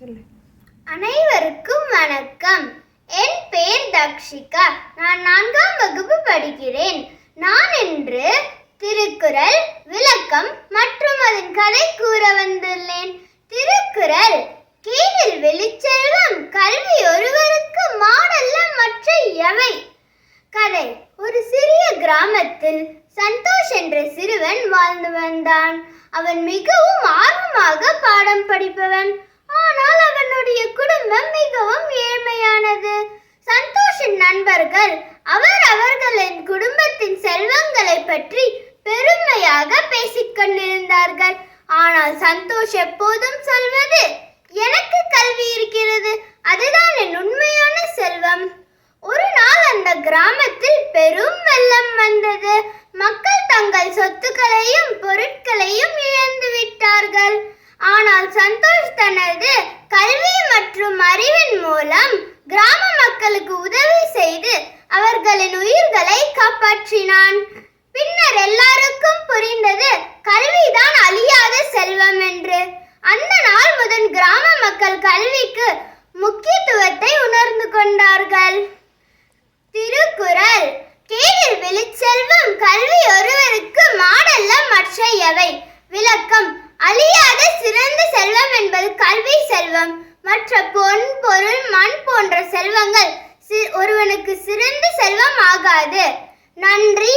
சொல்லு. அனைவருக்கும் வணக்கம். என் பெயர் தக்ஷிகா. நான் நான்காம் வகுப்பு படிக்கிறேன். நான் இன்று திருக்குறள் விளக்கம் மற்றும் அதன் கதை கூற வந்துள்ளேன். திருக்குறள் கீழில் வெளிச்செல்வம் கல்வி ஒருவருக்கு மாடல்ல மற்ற எவை? கதை ஒரு சிறிய கிராமத்தில் சந்தோஷ் என்ற சிறுவன் வாழ்ந்து வந்தான். அவன் மிகவும் ஆர்வமாக பாடம் படிப்பவன். ஆனால் அவனுடைய குடும்பம் மிகவும் ஏழ்மையானது. சந்தோஷின் நண்பர்கள் அவர் அவர்களின் குடும்பத்தின் செல்வங்களை பற்றி பெருமையாக பேசிக் கொண்டிருந்தார்கள். ஆனால் சந்தோஷ் எப்போதும் சொல்வது எனக்கு கல்வி இருக்கிறது அதுதான் என் உண்மையான செல்வம். ஒரு நாள் அந்த கிராமத்தில் பெரும் வெள்ளம் வந்தது. மக்கள் தங்கள் சொத்துக்களையும் பொருட்களையும் இழந்து விட்டார்கள் ஆனால் சந்தோஷ் தனது கல்வி மற்றும் அறிவின் மூலம் கிராம மக்களுக்கு உதவி செய்து அவர்களின் உயிர்களை காப்பாற்றினான். பின்னர் எல்லாருக்கும் புரிந்தது கல்விதான் அழியாத செல்வம் என்று. அந்த நாள் முதல் கிராம மக்கள் கல்விக்கு முக்கியத்துவத்தை உணர்ந்து கொண்டார்கள். திருக்குறள் கேடில் வெளிச்செல்வம் கல்வி ஒருவருக்கு மாடல்ல மற்ற எவை? விளக்கம் அழியாத சிறந்த செல்வம் என்பது கல்வி செல்வம் மற்ற பொன் பொருள் மண் போன்ற செல்வங்கள் ஒருவனுக்கு சிறந்த செல்வம் ஆகாது. நன்றி